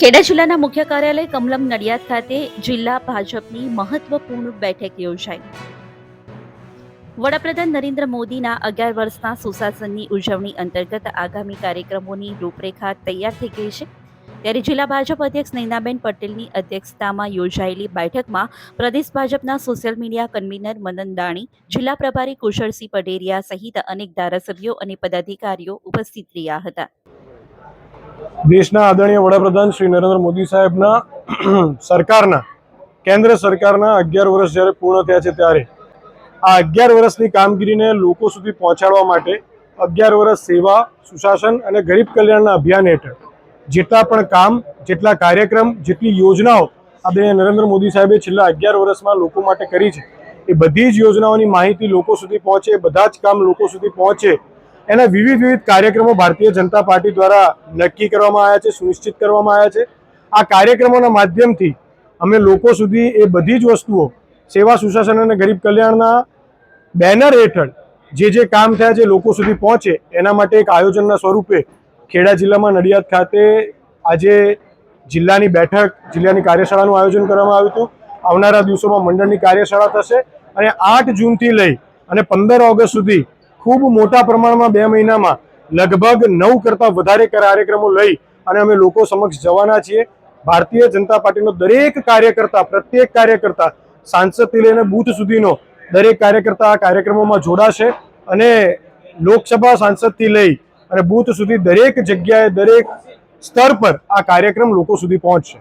ખેડા જિલ્લાના મુખ્ય કાર્યાલય કમલમ નડિયાદ ખાતે જિલ્લા ભાજપની મહત્વપૂર્ણ બેઠક યોજાઈ. વડાપ્રધાન નરેન્દ્ર મોદીના અગિયાર વર્ષના સુશાસનની ઉજવણી અંતર્ગત આગામી કાર્યક્રમોની રૂપરેખા તૈયાર થઈ ગઈ છે. ત્યારે જિલ્લા ભાજપ અધ્યક્ષ નૈનાબેન પટેલની અધ્યક્ષતામાં યોજાયેલી બેઠકમાં પ્રદેશ ભાજપના social media convener Manan Dani, જિલ્લા પ્રભારી કુશળસિંહ પટેરિયા સહિત અનેક ધારાસભ્યો અને પદાધિકારીઓ ઉપસ્થિત રહ્યા હતા. દેશના આદરણીય વડાપ્રધાન શ્રી નરેન્દ્ર મોદી સાહેબના સરકારના, કેન્દ્ર સરકારના અગિયાર વર્ષ જ્યારે પૂર્ણ થયા છે ત્યારે, આ અગિયાર વર્ષની કામગીરીને લોકો સુધી પહોંચાડવા માટે અગિયાર વર્ષ સેવા, સુશાસન અને ગરીબ કલ્યાણના અભિયાન હેઠળ જેટલા પણ કામ, જેટલા કાર્યક્રમ, જેટલી યોજનાઓ આદરણીય નરેન્દ્ર મોદી સાહેબે છેલ્લા અગિયાર વર્ષમાં લોકો માટે કરી છે, એ બધી જ યોજનાઓની માહિતી લોકો સુધી પહોંચે, બધા જ કામ લોકો સુધી પહોંચે એના વિવિધ વિવિધ કાર્યક્રમો ભારતીય જનતા પાર્ટી દ્વારા નક્કી કરવામાં આવ્યા છે, સુનિશ્ચિત કરવામાં આવ્યા છે. આ કાર્યક્રમોના માધ્યમથી અમે લોકો સુધી એ બધી જ વસ્તુઓ, સેવા સુશાસન અને ગરીબ કલ્યાણના બેનર હેઠળ જે જે કામ થયા છે, લોકો સુધી પહોંચે, એના માટે એક આયોજનના સ્વરૂપે ખેડા જિલ્લામાં નડિયાદ ખાતે આજે જિલ્લાની બેઠક, જિલ્લાની કાર્યશાળાનું આયોજન કરવામાં આવ્યું હતું. આવનારા દિવસોમાં મંડળની કાર્યશાળા થશે અને આઠ જૂનથી લઈ અને પંદર ઓગસ્ટ સુધી ખૂબ મોટા પ્રમાણમાં બે મહિનામાં લગભગ નવ કરતાં વધારે કાર્યક્રમો લઈ અને અમે લોકો સમક્ષ જવાના છીએ. ભારતીય જનતા પાર્ટીનો દરેક કાર્યકર્તા, પ્રત્યેક કાર્યકર્તા, સાંસદથી લઈને બૂથ સુધીનો દરેક કાર્યકર્તા આ કાર્યક્રમોમાં જોડાશે અને લોકસભા સાંસદથી લઈ અને બૂથ સુધી દરેક જગ્યાએ, દરેક સ્તર પર આ કાર્યક્રમ લોકો સુધી પહોંચશે.